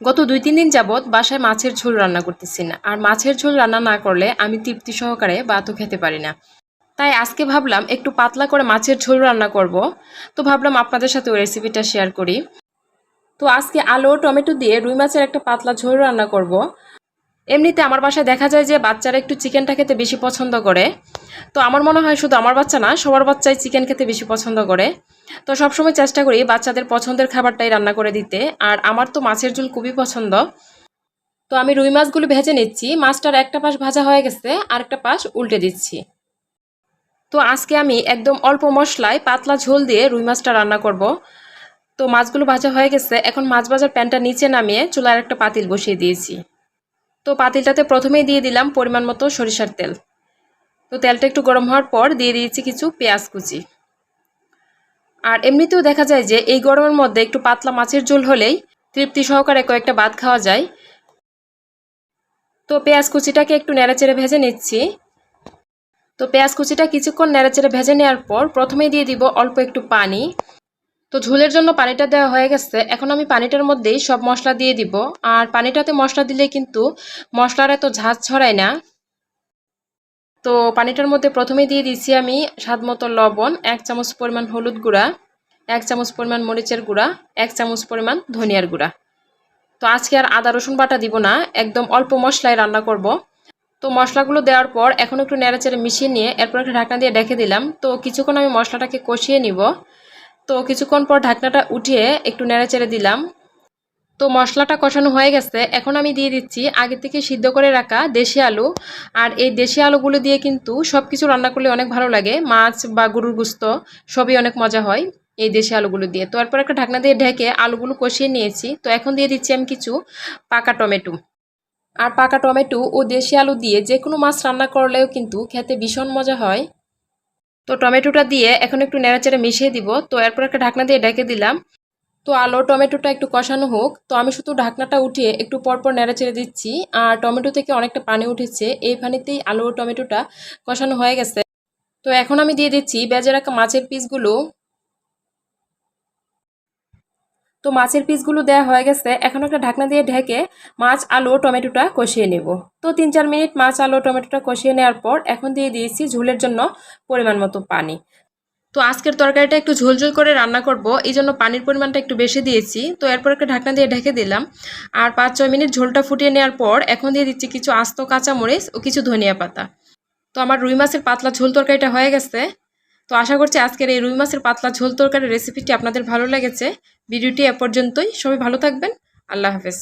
গত দুই, তিন দিন যাবৎ বাসায় মাছের ঝোল রান্না করতেছি না। আর মাছের ঝোল রান্না না করলে আমি তৃপ্তি সহকারে ভাতও খেতে পারি না। তাই আজকে ভাবলাম একটু পাতলা করে মাছের ঝোল রান্না করব। তো ভাবলাম আপনাদের সাথে ওই রেসিপিটা শেয়ার করি। তো আজকে আলু টমেটো দিয়ে রুই মাছের একটা পাতলা ঝোল রান্না করব। এমনিতে আমার বাসায় দেখা যায় যে বাচ্চারা একটু চিকেনটা খেতে বেশি পছন্দ করে। তো আমার মনে হয় শুধু আমার বাচ্চা না, সবার বাচ্চাই চিকেন খেতে বেশি পছন্দ করে। তো সবসময় চেষ্টা করি বাচ্চাদের পছন্দের খাবারটাই রান্না করে দিতে। আর আমার তো মাছের ঝোল খুবই পছন্দ। তো আমি রুই মাছগুলো ভেজে নিচ্ছি। মাছটার একটা পাশ ভাজা হয়ে গেছে আর একটা পাশ উল্টে দিচ্ছি। তো আজকে আমি একদম অল্প মশলায় পাতলা ঝোল দিয়ে রুই মাছটা রান্না করব। তো মাছগুলো ভাজা হয়ে গেছে, এখন মাছ ভাজার প্যানটা নিচে নামিয়ে চুলার একটা পাতিল বসিয়ে দিয়েছি। তো পাতিলটাতে প্রথমেই দিয়ে দিলাম পরিমাণ মতো সরিষার তেল। তো তেলটা একটু গরম হওয়ার পর দিয়ে দিয়েছি কিছু পেঁয়াজ কুচি। আর এমনিতেও দেখা যায় যে এই গরমের মধ্যে একটু পাতলা মাছের ঝোল হলেই তৃপ্তি সহকারে কয়েকটা ভাত খাওয়া যায়। তো পেঁয়াজ কুচিটাকে একটু নেড়েচেড়ে ভেজে নিচ্ছি। তো পেঁয়াজ কুচিটা কিছুক্ষণ নেড়েচেড়ে ভেজে নেওয়ার পর প্রথমেই দিয়ে দিব অল্প একটু পানি। তো ঝোলের জন্য পানিটা দেওয়া হয়ে গেছে। এখন আমি পানিটার মধ্যেই সব মশলা দিয়ে দিব। আর পানিটাতে মশলা দিলে কিন্তু মশলার এত ঝাঁজ ছড়ায় না। তো পানিটার মধ্যে প্রথমেই দিয়ে দিচ্ছি আমি স্বাদ মতো লবণ, এক চামচ পরিমাণ হলুদ গুঁড়া, এক চামচ পরিমাণ মরিচের গুঁড়া, এক চামচ পরিমাণ ধনিয়ার গুঁড়া। তো আজকে আর আদা, রসুন বাটা দিব না, একদম অল্প মশলায় রান্না করব। তো মশলাগুলো দেওয়ার পর এখন একটু নেড়েচেড়ে মিশিয়ে নিয়ে এরপর একটা ঢাকনা দিয়ে রেখে দিলাম। তো কিছুক্ষণ আমি মশলাটাকে কষিয়ে নিব। তো কিছুক্ষণ পর ঢাকনাটা উঠিয়ে একটু নেড়েচেড়ে দিলাম। তো মশলাটা কষানো হয়ে গেছে। এখন আমি দিয়ে দিচ্ছি আগে থেকে সিদ্ধ করে রাখা দেশি আলু। আর এই দেশি আলুগুলো দিয়ে কিন্তু সব কিছু রান্না করলে অনেক ভালো লাগে। মাছ বা গরুর গুস্ত সবই অনেক মজা হয় এই দেশি আলুগুলো দিয়ে। তো এরপর একটা ঢাকনা দিয়ে ঢেকে আলুগুলো কষিয়ে নিয়েছি। তো এখন দিয়ে দিচ্ছি আমি কিছু পাকা টমেটো। আর পাকা টমেটো ও দেশি আলু দিয়ে যে কোনো মাছ রান্না করলেও কিন্তু খেতে ভীষণ মজা হয়। তো টমেটোটা দিয়ে এখন একটু নেড়াচেড়ে মিশিয়ে দিব। তো এরপর একটা ঢাকনা দিয়ে ডেকে দিলাম। তো আলো টমেটোটা একটু কষানো হোক। তো আমি শুধু ঢাকনাটা উঠিয়ে একটু পরপর নেড়াচেড়ে দিচ্ছি। আর টমেটো থেকে অনেকটা পানি উঠেছে। এই পানিতেই আলু টমেটোটা কষানো হয়ে গেছে। তো এখন আমি দিয়ে দিচ্ছি বেজে রাখা মাছের পিসগুলো। তো মাছের পিসগুলো দেওয়া হয়ে গেছে। এখন একটা ঢাকনা দিয়ে ঢেকে মাছ, আলু, টমেটোটা কষিয়ে নেব। তো তিন চার মিনিট মাছ, আলু, টমেটোটা কষিয়ে নেওয়ার পর এখন দিয়ে দিয়েছি ঝোলের জন্য পরিমাণ মতো পানি। তো আজকের তরকারিটা একটু ঝোলঝোল করে রান্না করব, এই জন্য পানির পরিমাণটা একটু বেশি দিয়েছি। তো এরপর একটা ঢাকনা দিয়ে ঢেকে দিলাম। আর পাঁচ, ছয় মিনিট ঝোলটা ফুটিয়ে নেওয়ার পর এখন দিয়ে দিচ্ছি কিছু আস্ত কাঁচামরিচ ও কিছু ধনিয়া পাতা। তো আমার রুই মাছের পাতলা ঝোল তরকারিটা হয়ে গেছে। তো আশা করছি আজকের এই রুই মাছের পাতলা ঝোল তরকারির রেসিপিটি আপনাদের ভালো লেগেছে। ভিডিওটি এ পর্যন্তই। সবাই ভালো থাকবেন। আল্লাহ হাফেজ।